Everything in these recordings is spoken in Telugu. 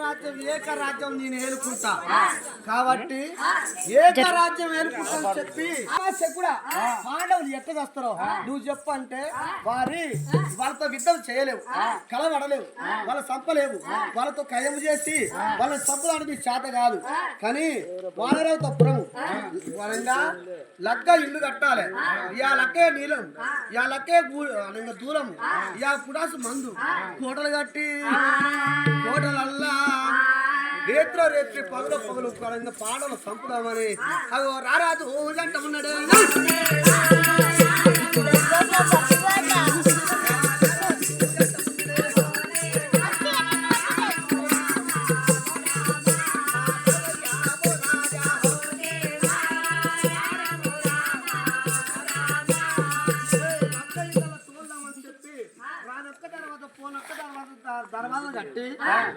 రాజ్యం ఏక రాజ్యం నేను ఏలుకుంటా. కాబట్టి ఏక రాజ్యం ఏలుకుంటా అని చెప్పి కూడా పాండవులు ఎట్ట చేస్తారో నువ్వు చెప్పు అంటే వారి వాళ్ళతో యుద్ధం చేయలేవు కలవడలేవు వాళ్ళ సంపలేవు వాళ్ళతో కయము చేసి వాళ్ళ సంపడానికి చేత కాదు. కానీ వానరావుతో పురము. వరంగా లక్క ఇల్లు కట్టాలి. ఇయా లక్కే నీలం. ఇయా లక్కే దూరం ఇయా పుడాసు మందు. కోటలు కట్టి కోటలల్లా రేత్ర రేత్రి పగలు పగలు పరంగా పాడలు సంపుదామని అగో రారాజు జంట ఉన్నాడు. దర్వాజలు కట్టి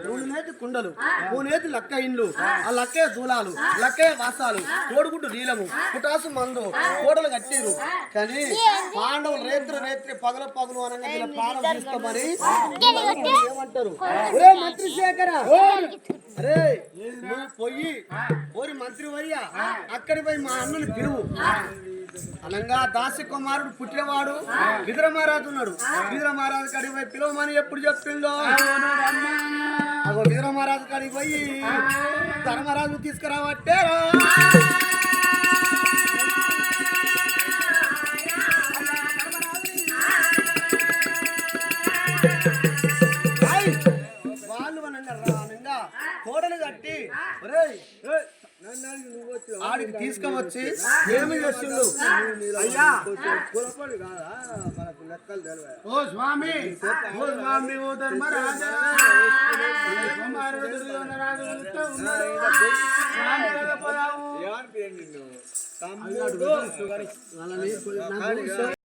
మూడు నేతి కుండలు మూడు నేతి లక్క ఇండ్లు ఆ. లక్కే దూలాలు లక్కే వాసాలు కోడిగుడ్డు నీలము పుటాసు మందు కోడలు కట్టిరు. కానీ పాండవులు రేత్రి రేత్రి పగల పగలు అనగా వీళ్ళ ప్రాణం తీసుకోమని ఏమంటారు? ఒరే మంత్రి శేఖర అరే నువ్వు పోయి ఓరి మంత్రి వయ్యా అక్కడి పోయి మా అన్నని పిలువు. అనంగా దాసి కుమారుడు పుట్టినవాడు విదుర మహారాజు ఉన్నాడు. విదుర మహారాజు కాడికి పోయి పిలవమని ఎప్పుడు చెప్పిండో? అగో విదుర మహారాజు కాడికి పోయి ధర్మరాజు తీసుకురావట్టే వాళ్ళు అనంగా కోడలు కట్టి ఏయ్, ఆడికి తీసుకువచ్చి ఏమి చేసిండు? అయ్యా! ఓ స్వామి! ఓ స్వామి ఓ ధర్మరాజా కుమారుడు దుర్యోధనరాజు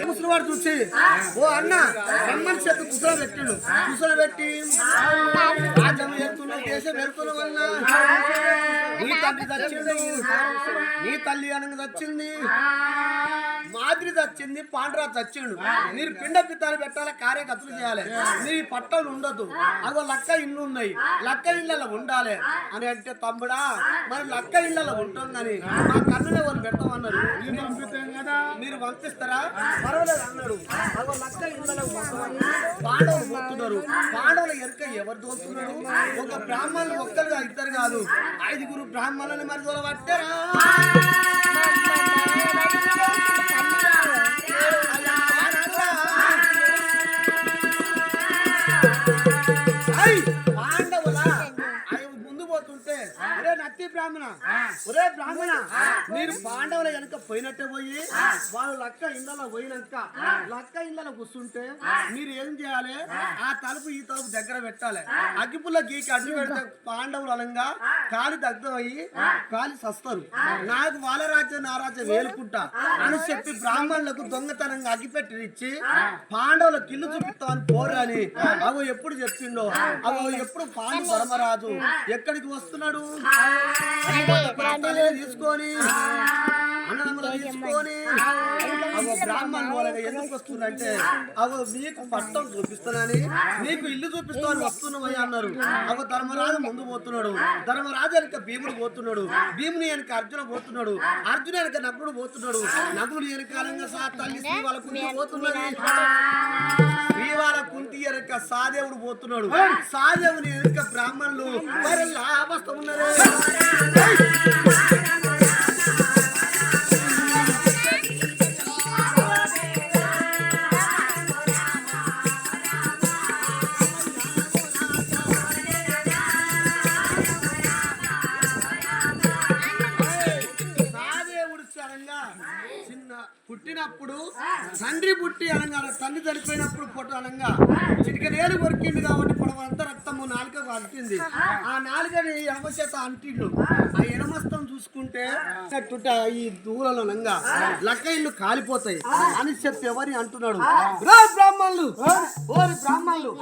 ముసలివాడు చూసి ఓ అన్న రమ్మని చెట్టు కుసలు పెట్టాడు కుసలు పెట్టి రాజ్యం వెళ్తున్నా దేశం వెళ్తున్న వల్ల నీ తండ్రి నీ తల్లి అనగా చచ్చింది మాదిరి చచ్చింది పాండ్రా చచ్చిండు మీరు పిండ పిత్తాలు పెట్టాలి కార్యకర్తలు చేయాలి నీ పట్టలు ఉండదు అదో లక్క ఇల్లు ఉన్నాయి లక్క ఇళ్ళలో ఉండాలి. అని అంటే తమ్ముడా మరి లక్క ఇళ్ళలో ఉంటుందని మా కన్నులే వాళ్ళు పెడతామన్నారు నేను పంపిస్తాం కదా. మీరు పంపిస్తారా? పర్వాలేదు అన్నాడు. అగో లక్క ఇళ్ళలో పాండవులు పోతున్నారు. పాండవుల ఎరుక ఎవరు దోస్తున్నారు? ఒక బ్రాహ్మణులు ఒక్కరుగా ఇద్దరు కాదు. ఐదుగురు బ్రాహ్మణులని మరి దొరబట్టారా బ్రాహ్మణ. ఒరే బ్రాహ్మణ మీరు పాండవుల వెనక పోయినట్టే పోయి వాళ్ళు లక్క ఇళ్ళలో పోయినాక లక్క ఇళ్ళలో కూర్చుంటే మీరు ఏం చేయాలి? ఆ. తలుపు ఈ తలుపు దగ్గర పెట్టాలి. అగ్గిపుల్ల గీకి అడ్డు పెడితే పాండవులు అనంగా కాలి దగ్ధమయ్యి కాలి సస్తారు. నాకు వాళ్ళ రాజ్యం నా రాజ్యం వేలుకుంటా అని చెప్పి బ్రాహ్మణులకు దొంగతనంగా అగ్గిపెట్టి ఇచ్చి పాండవుల కిల్లు చూపిస్తామని పోరని అగో ఎప్పుడు చెప్పిండో అగో ఎప్పుడు పాండు ధర్మరాజు ఎక్కడికి వస్తున్నాడు? తీసుకొని అన్నదమ్ములు తీసుకొని అగో బ్రాహ్మణ్ మూలంగా ఎందుకు వస్తుందంటే అగో మీకు పట్టం చూపిస్తానని నీకు ఇల్లు చూపిస్తామని వస్తున్నామని అన్నారు. అగో ధర్మరాజు ముందు పోతున్నాడు. ధర్మరాజు వెనక భీముడు పోతున్నాడు. భీముని వెనక అర్జున పోతున్నాడు. అర్జున వెనక నకుడు పోతున్నాడు. నకుడు వెనకాలంగా తల్లి వాళ్ళ పోతున్నది. వాళ్ళ కుంటి వెనక సాదేవుడు పోతున్నాడు. సాదేవుని వెనక బ్రాహ్మణులు. మరి లాభస్థ ఉన్నారు తండ్రి పుట్టి అనగా తండ్రి చనిపోయినప్పుడు పొట్ట అనగా చిటికనేలు కొరికింది కాబట్టి పొడవంతా రక్తము నాలుక అంటింది ఆ నాలుకని ఎడమ చేత అంటిండు. ఆ ఎడమస్తం చూసుకుంటే ఈ దూరంలో నంగా లక్క ఇల్లు కాలిపోతాయి. అని చెప్పి ఎవరి అంటున్నాడు? బ్రాహ్మణులు! ఓరి బ్రాహ్మణులు!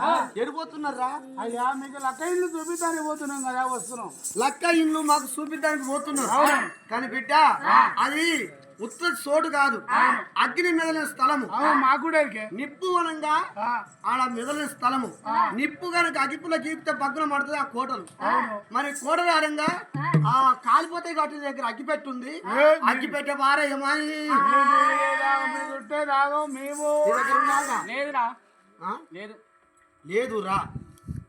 ఎడిపోతున్నారా అయ్యా మీకు లక్క ఇల్లు చూపిస్తానికి పోతున్నాం కదా వస్తున్నాం. లక్క ఇల్లు మాకు చూపించడానికి పోతున్నారు కానీ బిడ్డ అది ఉత్తర చోటు కాదు. అగ్ని మెదలిన స్థలము. మాకు కూడా నిప్పు వనంగా ఆ, ఆడ మెదలిన స్థలము. నిప్పు కనుక అగిప్పుల గీపితే పగ్గున పడుతుంది ఆ కోటలు. మరి కోటలు ఆడంగా ఆ. కాలిపోతే కాబట్టి దగ్గర అగ్గిపెట్టి ఉంది అగ్గిపెట్టే వారే ఏమని? మీరు ఉంటే రాగం మేము నీ దగ్గర ఉన్నాగా? లేదురా. ఆ? లేదు. లేదు రా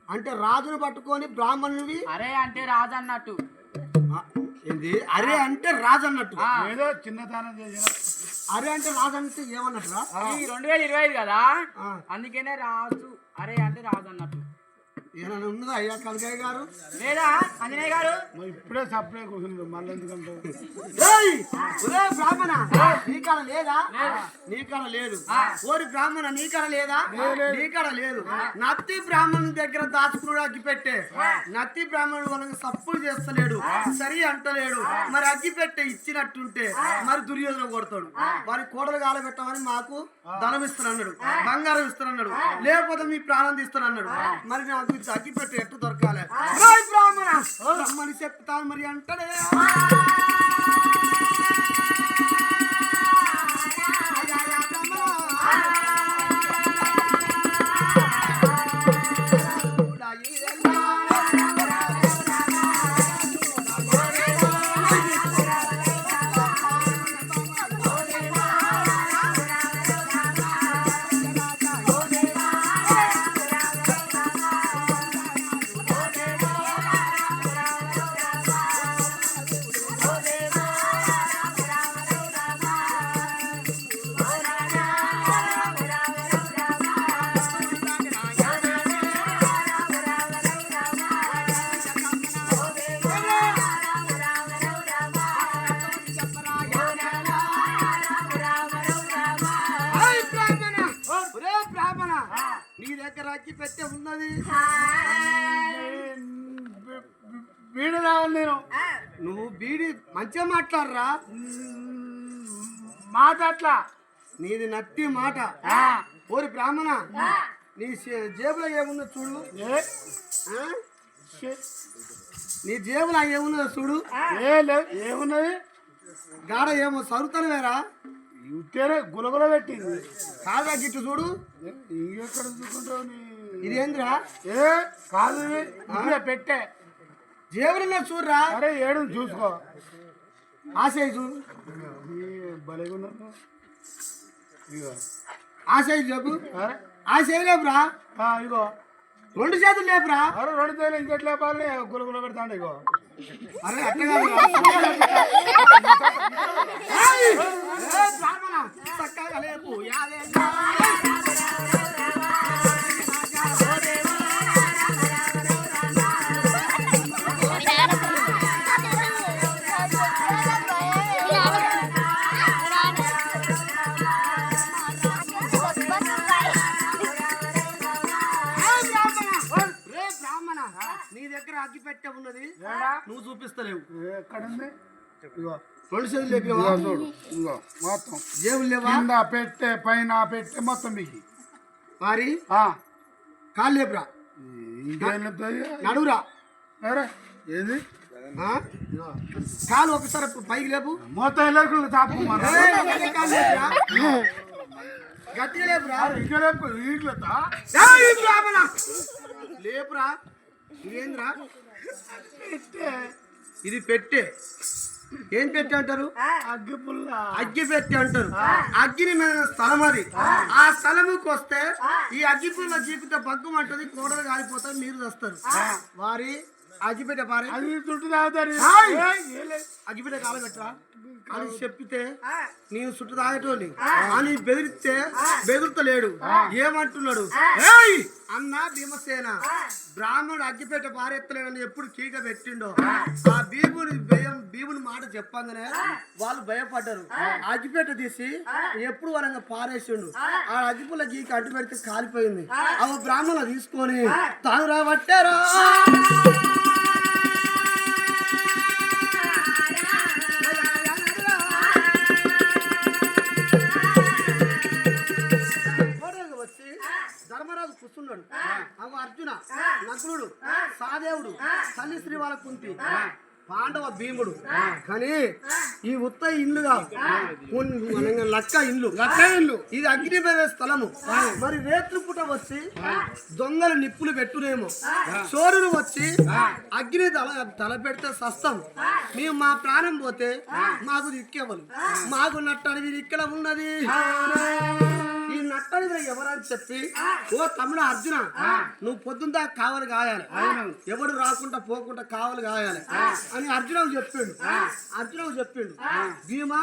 అంటే రాజును పట్టుకొని బ్రాహ్మణునివి అరే అంటే రాజు అన్నట్టు. ఏంది? అరే అంటే రాజు అన్నట్టు ఏదో చిన్నతనం చేసిన అరే అంటే రాజు అంటే ఏమన్నట్టు రెండు వేల ఇరవై ఐదు కదా. అందుకనే రాజు అరే అంటే రాజు అన్నట్టు. ఏమైనా ఉన్నదా అయ్యా కనకయ్య గారు? లేదా? అంజనేయ గారు? ఇప్పుడే సప్లై కూర్చుంది మళ్ళీ ఎందుకంటే. బ్రాహ్మణ! నీకాడ లేదా? నీకాడ లేదు. ఓరి బ్రాహ్మణ నీకాడ లేదా? నీకాడ లేదు. నత్తి బ్రాహ్మణుని దగ్గర దాచుకున్నాడు అగ్గి పెట్టే నత్తి బ్రాహ్మణుడు మనకు సప్పులు చేస్తలేడు సరి అంటలేడు. మరి అగ్గి పెట్టే ఇచ్చినట్టుంటే మరి దుర్యోధన కొడతాడు. వారి కోడలు కాలబెట్టమని మాకు ధనం ఇస్తానన్నాడు బంగారం ఇస్తానన్నాడు లేకపోతే మీ ప్రాణం తీస్తానన్నాడు. మరి నాకు ఇది అగ్గి పెట్టే ఎట్టు దొరకాలి? బ్రాహ్మణ! రమ్మని చెప్తాను మరి అంటలే నువ్వు బీడి మంచిగా మాట్లాడరా? మాట అట్లా. నీది నత్తి మాట. ఓరి బ్రాహ్మణ నీ జేబులో ఏముందో చూడు. నీ జేబులో ఏమున్నదో చూడు. ఏమున్నది? గాడ ఏమో సరుతనవేరా ఉత్తేరే గులగుల పెట్టింది. కాదా గిట్టు చూడు. ఇంకెక్కడ చూసుకుంటావు ఇదేంద్రా? ఏ కాదు ఇది. పెట్టే. జేబులో చూడరా? అరే ఏడు చూసుకో. ఇగో ఆశయ చెప్పు. ఆశయ లేపురా? ఆ, ఇగో. రెండు చేతులు లేపురా? అరే రెండు తేలి ఇంకెట్లా పాలి గులగుల పెడతాండి ఇగో. అరే అట్ట ఉన్నది. నువ్వు చూపిస్తలేవు. ఎక్కడుంది? రెండు చేతులు లేపివా చూడు మొత్తం. జేబులు లేవా? కింద పెట్టే పైన పెట్టే మొత్తం మీకు మరి ఆ, కాళ్ళు లేపురా. నడువురా. ఏది? ఆ? కాలు ఒకసారి పైకి లేపు. మొత్తం ఎల్లరికి తాపు కాలు. గట్టిగా లేపురా. ఇక్కడ బ్రాహ్మణ! లేపురా. ఇదేంద్రా? ఇది పెట్టే. ఏం పెట్టి అంటారు? అగ్గి పెట్టి అంటారు. అగ్గిని మీద స్థలం అది. ఆ. స్థలముకి వస్తే ఈ అగ్గి పుల్ల జీపితే బగ్గు అంటది కోడలు కాలిపోతారు మీరు వస్తారు వారి అగ్గిపెట్టే పారే? అది చుట్టూ తాగుతారు. ఆయ్! ఏయ్, ఏలే. అగ్గిపెట్టే కాలబెట్టరా అని చెప్పితే నేను చుట్టూ తాగేటోని. అని బెదిరిస్తే బెదురుతలేడు. ఏమంటున్నాడు? ఏయ్! అన్న భీమసేన బ్రాహ్మణుడు అగ్గిపెట్ట పారెత్తలేడని ఎప్పుడు కీక పెట్టిండో ఆ. భీముని భయం భీముని మాట చెప్పంగానే వాళ్ళు భయపడ్డారు. అగ్గిపెట్ట తీసి ఎప్పుడు వరంగా పారేసిండు. ఆ. అగ్గిపుల్ల గీక అడ్డు పెడితే కాలిపోయింది. అవ బ్రాహ్మణ తీసుకొని తాను రాబట్టారా కూర్చున్నాడు. అవ అర్జున నకులుడు సాదేవుడు తల్లి శ్రీ వాళ్ళ కుంతి పాండవ భీముడు. కానీ ఈ ఉత్త ఇల్లు కాదు లక్క ఇల్లు లక్క ఇల్లు ఇది అగ్నిపేద స్థలము. మరి రేత్రి పూట వచ్చి దొంగలు నిప్పులు పెట్టునేమో చోరులు వచ్చి అగ్ని తల తల పెడితే సస్తం. మేము మా ప్రాణం పోతే మాకు దిక్కేవలు మాకు నట్టడివి ఇక్కడ ఉన్నది. ఈ నట్టడివి ఎవరని చెప్పి ఓ తమ్ముడు అర్జున నువ్వు పొద్దున్న దాకా కావాలి కాయాలి. ఎవడు రాకుండా పోకుండా కావాలి కాయాలి. అని అర్జునకు చెప్పిండు. అర్జునకు చెప్పిండు. భీమా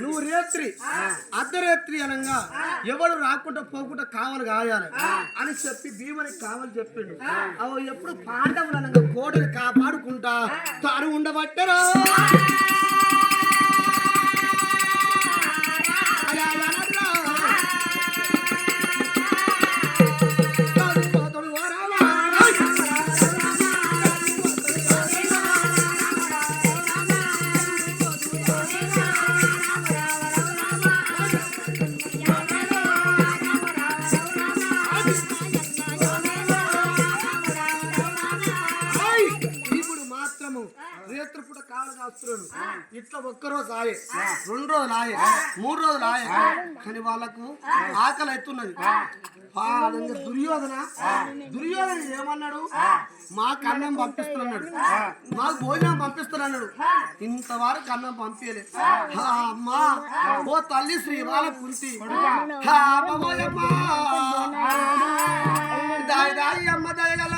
నువ్వు రేత్రి అర్ధరేత్రి అనగా ఎవడు రాకుండా పోకుండా కావాలి కాయాలి అని చెప్పి భీమని కావాలి చెప్పిండు. అవి ఎప్పుడు పాండవులు అనగా కోడిని కాపాడుకుంటా. తాను ఉండబట్టరా? కాస్తున్నాడు ఇట్లా ఒక్కరోజు ఆయే రెండు రోజులు ఆయే మూడు రోజులు ఆయే కానీ వాళ్ళకు ఆకలి అవుతున్నది దుర్యోధన దుర్యోధన ఏమన్నాడు? మాకు అన్నం పంపిస్తున్నాడు. మాకు భోజనం పంపిస్తున్నాడు. ఇంతవరకు అన్నం పంపించలేదు. ఆ, అమ్మా ఓ తల్లి శ్రీ వాళ్ళ కుంతి ఆ, అమ్మోయమ్మ. దాయి దాయి అమ్మ దయగల